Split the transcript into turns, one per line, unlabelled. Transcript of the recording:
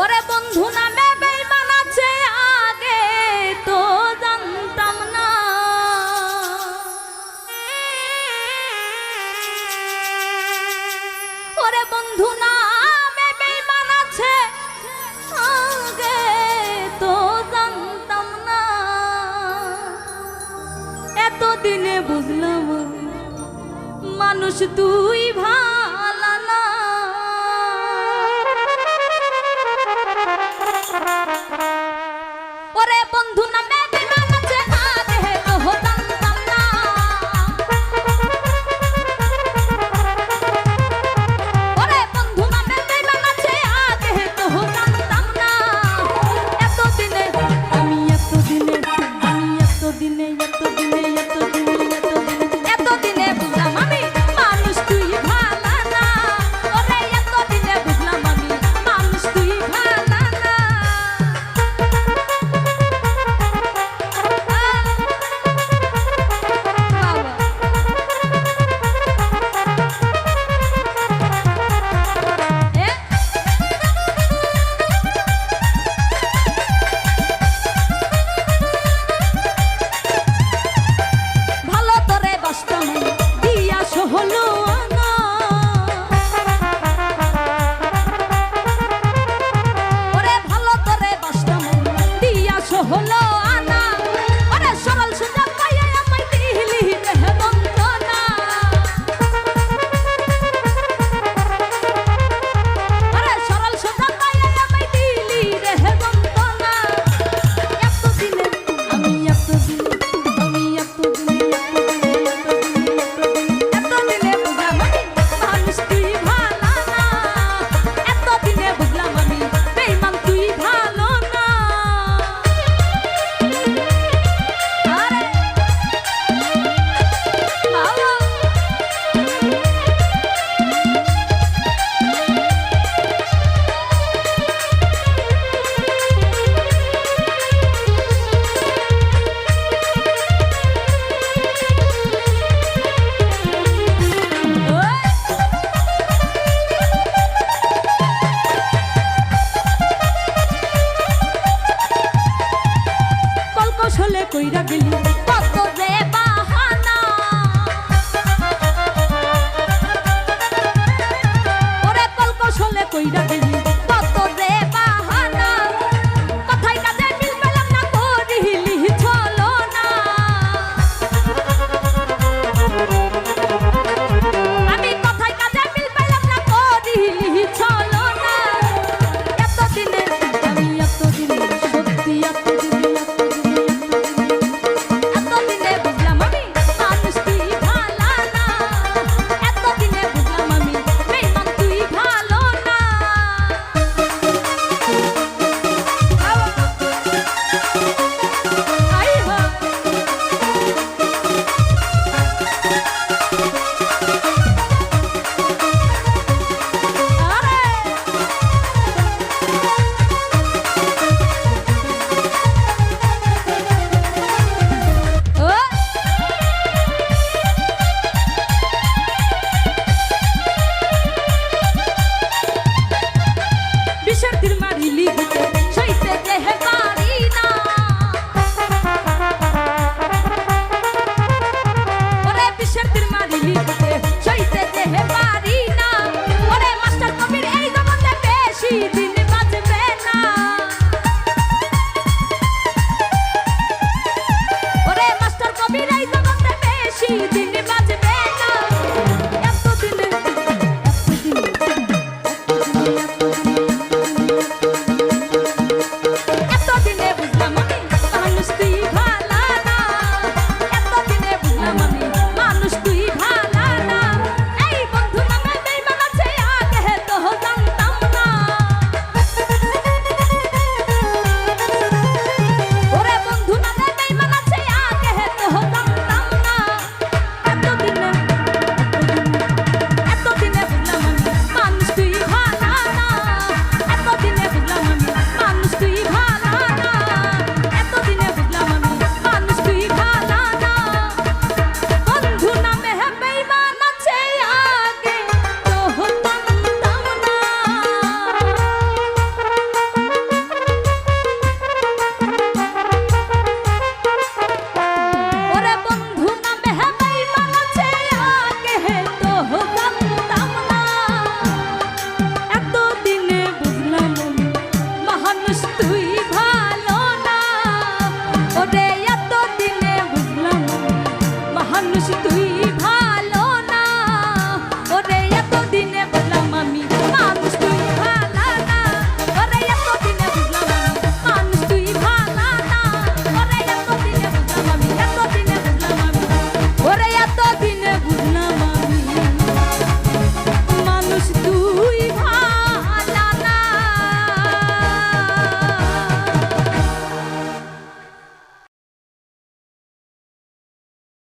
ওরে বন্ধু নামে বেইমান আছে, আগে তো জানতাম না। ওরে বন্ধু নামে বেইমান আছে, আগে তো জানতাম না। এতদিনে বুঝলাম মানুষ তুই ভাই। কইরা গেলি। কত রে বাহানা। ওরে কলকসলে কইরা গেলি।